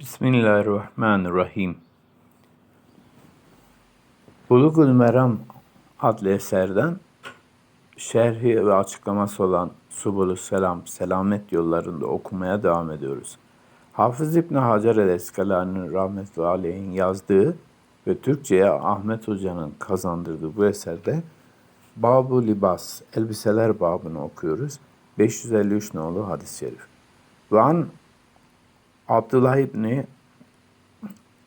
Bismillahirrahmanirrahim. Bulugul Meram adlı eserden şerhi ve açıklaması olan Subulü Selam, Selamet yollarında okumaya devam ediyoruz. Hafız İbni Hacer el-Eskalani'nin rahmetli aleyhin yazdığı ve Türkçe'ye Ahmet Hoca'nın kazandırdığı bu eserde Babu Libas, elbiseler babını okuyoruz. 553 nolu hadis-i şerif. Ve an Abdullah İbni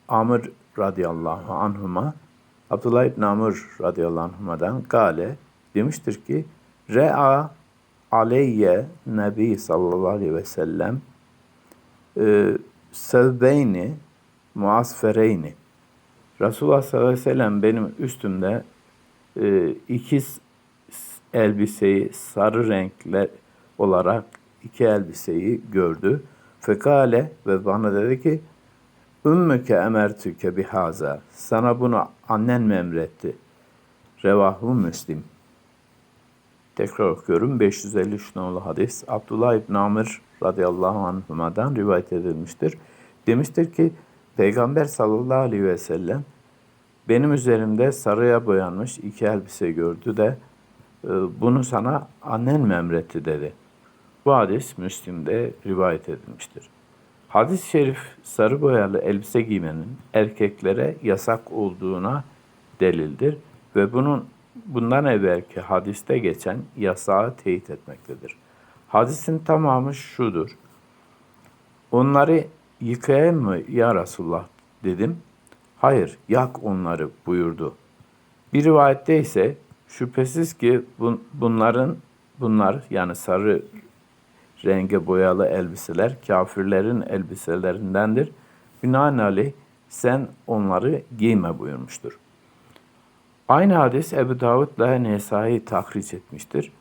Amr radıyallahu anhuma Abdullah İbni Amr radıyallahu anhuma'dan gale demiştir ki Re'a aleyye Nebi sallallahu aleyhi ve sellem e, sevbeyni muasfereyni Resulullah sallallahu aleyhi ve sellem benim üstümde e, iki elbiseyi sarı renkler olarak iki elbiseyi gördü. Fekale ve bana dedi ki Ümmüke emertüke bihaza. Sana bunu annen mi emretti? Revahu Müslim. Tekrar okuyorum. 553 nolu hadis. Abdullah İbn Amr radıyallahu anhuma'dan rivayet edilmiştir. Demiştir ki Peygamber sallallahu aleyhi ve sellem benim üzerimde sarıya boyanmış iki elbise gördü de bunu sana annen mi emretti dedi. Bu hadis Müslim'de rivayet edilmiştir. Hadis-i şerif sarı boyalı elbise giymenin erkeklere yasak olduğuna delildir ve bunun bundan evvelki hadiste geçen yasağı teyit etmektedir. Hadisin tamamı şudur. Onları yıkayayım mı ya Resulullah dedim. Hayır yak onları buyurdu. Bir rivayette ise şüphesiz ki bun, bunların bunlar yani sarı renge boyalı elbiseler kafirlerin elbiselerindendir. Binaenaleyh sen onları giyme buyurmuştur. Aynı hadis Ebu Davud ile Nesai tahriş etmiştir.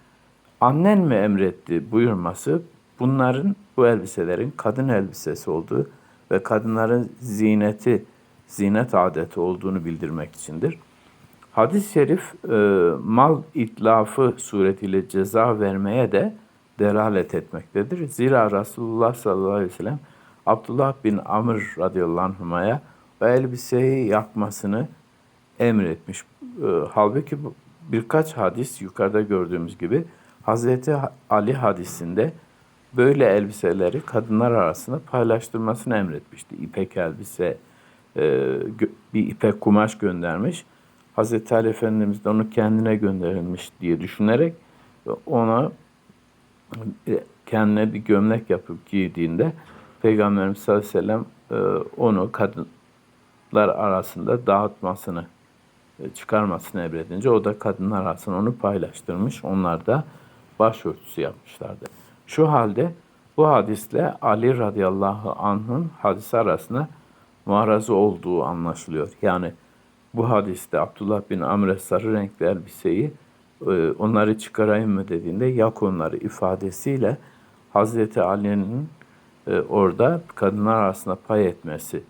Annen mi emretti buyurması bunların bu elbiselerin kadın elbisesi olduğu ve kadınların zineti, zinet adeti olduğunu bildirmek içindir. Hadis-i şerif e, mal itlafı suretiyle ceza vermeye de delalet etmektedir. Zira Resulullah sallallahu aleyhi ve sellem Abdullah bin Amr radıyallahu anhuma'ya ve elbiseyi yakmasını emretmiş. E, halbuki birkaç hadis yukarıda gördüğümüz gibi Hazreti Ali hadisinde böyle elbiseleri kadınlar arasında paylaştırmasını emretmişti. İpek elbise, e, bir ipek kumaş göndermiş. Hazreti Ali Efendimiz de onu kendine gönderilmiş diye düşünerek ona kendine bir gömlek yapıp giydiğinde Peygamberimiz sallallahu aleyhi ve sellem e, onu kadınlar arasında dağıtmasını, e, çıkarmasını emredince o da kadınlar arasında onu paylaştırmış. Onlar da başörtüsü yapmışlardı. Şu halde bu hadisle Ali radıyallahu anh'ın hadisi arasında muharazı olduğu anlaşılıyor. Yani bu hadiste Abdullah bin Amre sarı renkli elbiseyi e, onları çıkarayım mı dediğinde yak onları ifadesiyle Hazreti Ali'nin e, orada kadınlar arasında pay etmesi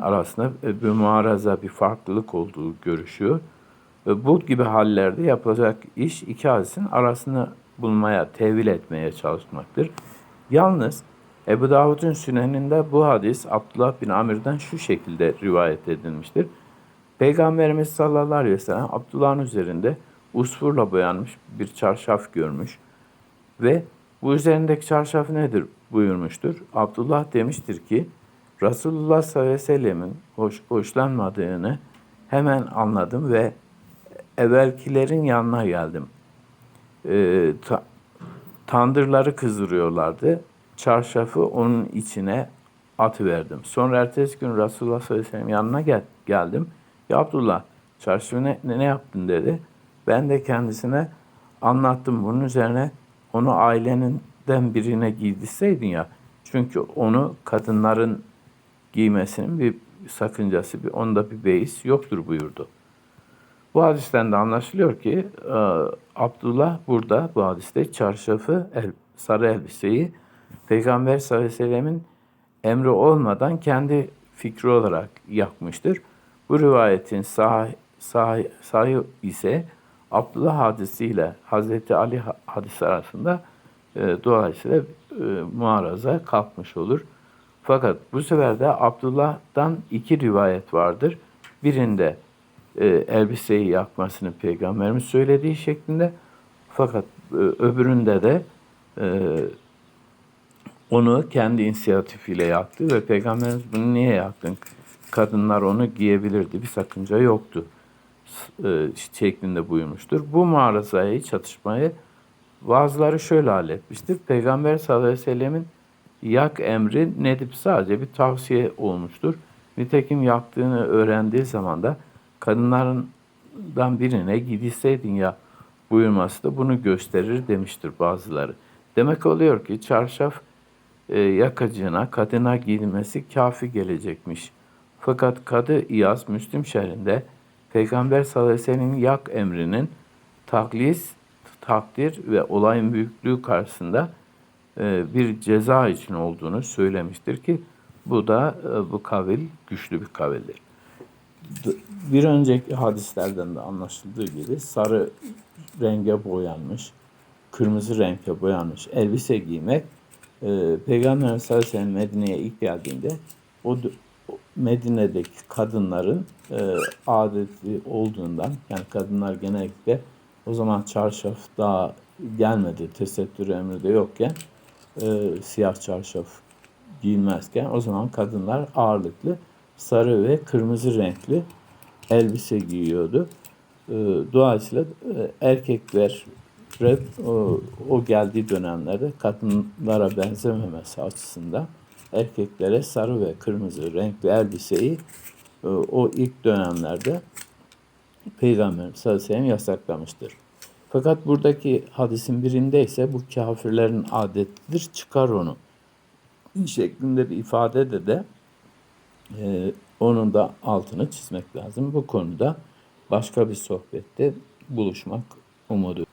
arasında bir muaraza, bir farklılık olduğu görüşüyor. Bu gibi hallerde yapılacak iş iki hadisin arasını bulmaya, tevil etmeye çalışmaktır. Yalnız Ebu Davud'un süneninde bu hadis Abdullah bin Amir'den şu şekilde rivayet edilmiştir. Peygamberimiz sallallahu aleyhi ve sellem Abdullah'ın üzerinde usfurla boyanmış bir çarşaf görmüş ve bu üzerindeki çarşaf nedir buyurmuştur. Abdullah demiştir ki Resulullah sallallahu aleyhi ve sellemin hoş, hoşlanmadığını hemen anladım ve evvelkilerin yanına geldim. Ee, ta, tandırları kızdırıyorlardı. Çarşafı onun içine atıverdim. Sonra ertesi gün Resulullah sallallahu aleyhi ve sellem yanına gel, geldim. Ya Abdullah çarşafı ne, ne yaptın dedi. Ben de kendisine anlattım. Bunun üzerine onu aileninden birine giydirseydin ya. Çünkü onu kadınların giymesinin bir sakıncası, bir, onda bir beis yoktur buyurdu. Bu hadisten de anlaşılıyor ki e, Abdullah burada bu hadiste çarşafı, el, sarı elbiseyi Peygamber sallallahu aleyhi ve sellemin emri olmadan kendi fikri olarak yakmıştır. Bu rivayetin sahih, sahih, sahih ise Abdullah hadisiyle Hazreti Ali hadisi arasında e, dolayısıyla e, muaraza kalkmış olur. Fakat bu sefer de Abdullah'tan iki rivayet vardır. Birinde e, elbiseyi yakmasını peygamberimiz söylediği şeklinde fakat e, öbüründe de e, onu kendi inisiyatifiyle yaktı ve peygamberimiz bunu niye yaktın? Kadınlar onu giyebilirdi. Bir sakınca yoktu. E, şeklinde buyurmuştur. Bu muarızayı, çatışmayı bazıları şöyle halletmiştir. Peygamber sallallahu aleyhi ve sellemin yak emri nedip sadece bir tavsiye olmuştur. Nitekim yaktığını öğrendiği zaman da kadınlarından birine gidilseydin ya buyurması da bunu gösterir demiştir bazıları. Demek oluyor ki çarşaf e, yakacığına kadına giyilmesi kafi gelecekmiş. Fakat Kadı İyaz Müslim şehrinde Peygamber sallallahu aleyhi ve sellem'in yak emrinin taklis, takdir ve olayın büyüklüğü karşısında e, bir ceza için olduğunu söylemiştir ki bu da e, bu kavil güçlü bir kavildir. Bir önceki hadislerden de anlaşıldığı gibi sarı renge boyanmış, kırmızı renkte boyanmış elbise giymek e, Peygamber sallallahu aleyhi ve sellem Medine'ye ilk geldiğinde o Medine'deki kadınların e, adeti olduğundan yani kadınlar genellikle o zaman çarşaf daha gelmedi tesettür emri de yokken e, siyah çarşaf giyilmezken o zaman kadınlar ağırlıklı sarı ve kırmızı renkli elbise giyiyordu. E, dolayısıyla e, erkekler o, o geldiği dönemlerde kadınlara benzememesi açısından erkeklere sarı ve kırmızı renkli elbiseyi e, o ilk dönemlerde Peygamberimiz sallallahu aleyhi ve yasaklamıştır. Fakat buradaki hadisin birinde ise bu kafirlerin adetidir çıkar onu şeklinde bir ifade de e, onun da altını çizmek lazım. Bu konuda başka bir sohbette buluşmak umudu.